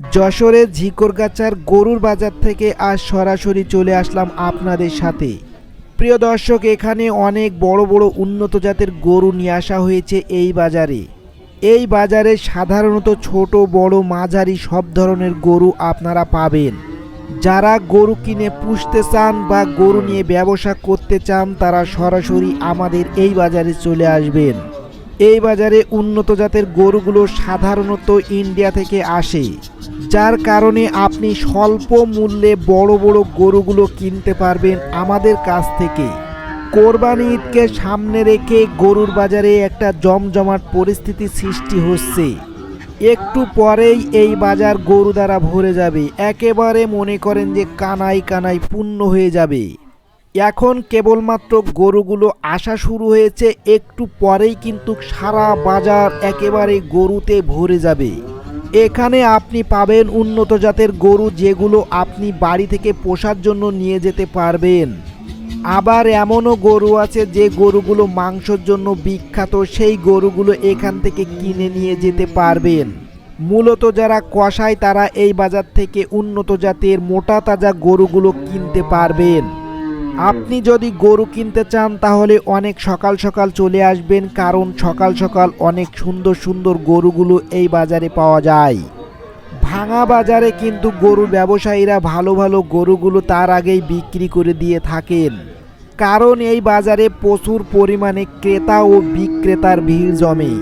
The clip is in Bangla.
যশোরের ঝিকরগাছার গরুর বাজার থেকে আজ সরাসরি চলে আসলাম আপনাদের সাথে। প্রিয় দর্শক, এখানে অনেক বড় বড় উন্নত জাতের গরু নিয়ে আসা হয়েছে এই বাজারে। এই বাজারে সাধারণত ছোট, বড়, মাঝারি সব ধরনের গরু আপনারা পাবেন। যারা গরু কিনে পুষতে চান বা গরু নিয়ে ব্যবসা করতে চান, তারা সরাসরি আমাদের এই বাজারে চলে আসবেন। এই বাজারে উন্নত জাতের গরুগুলো সাধারণত ইন্ডিয়া থেকে আসে। যার কারণে আপনি স্বল্প মূল্যে বড় বড় গরুগুলো কিনতে পারবেন আমাদের কাছ থেকে। কোরবানি ঈদকে সামনে রেখে গরুর বাজারে একটা জমজমাট পরিস্থিতি সৃষ্টি হচ্ছে। একটু পরেই এই বাজার গরু দ্বারা ভরে যাবে। একেবারে মনে করেন যে কানাই কানাই পূর্ণ হয়ে যাবে। এখন কেবলমাত্র গরুগুলো আসা শুরু হয়েছে, একটু পরেই কিন্তু সারা বাজার একেবারে গরুতে ভরে যাবে। এখানে আপনি পাবেন উন্নত জাতের গরু যেগুলো আপনি বাড়ি থেকে পোষার জন্য নিয়ে যেতে পারবেন। আবার এমনও গরু আছে যে গরুগুলো মাংসের জন্য বিখ্যাত, সেই গরুগুলো এখান থেকে কিনে নিয়ে যেতে পারবেন। মূলত যারা কষায় তারা এই বাজার থেকে উন্নত জাতের মোটা তাজা গরুগুলো কিনতে পারবেন। আপনি যদি গরু কিনতে চান, তাহলে অনেক সকাল সকাল চলে আসবেন, কারণ সকাল সকাল অনেক সুন্দর সুন্দর গরুগুলো এই বাজারে পাওয়া যায়। ভাঙা বাজারে কিন্তু গরুর ব্যবসায়ীরা ভালো ভালো গরুগুলো তার আগেই বিক্রি করে দিয়ে থাকেন। কারণ এই বাজারে প্রচুর পরিমাণে ক্রেতা ও বিক্রেতার ভিড় জমে।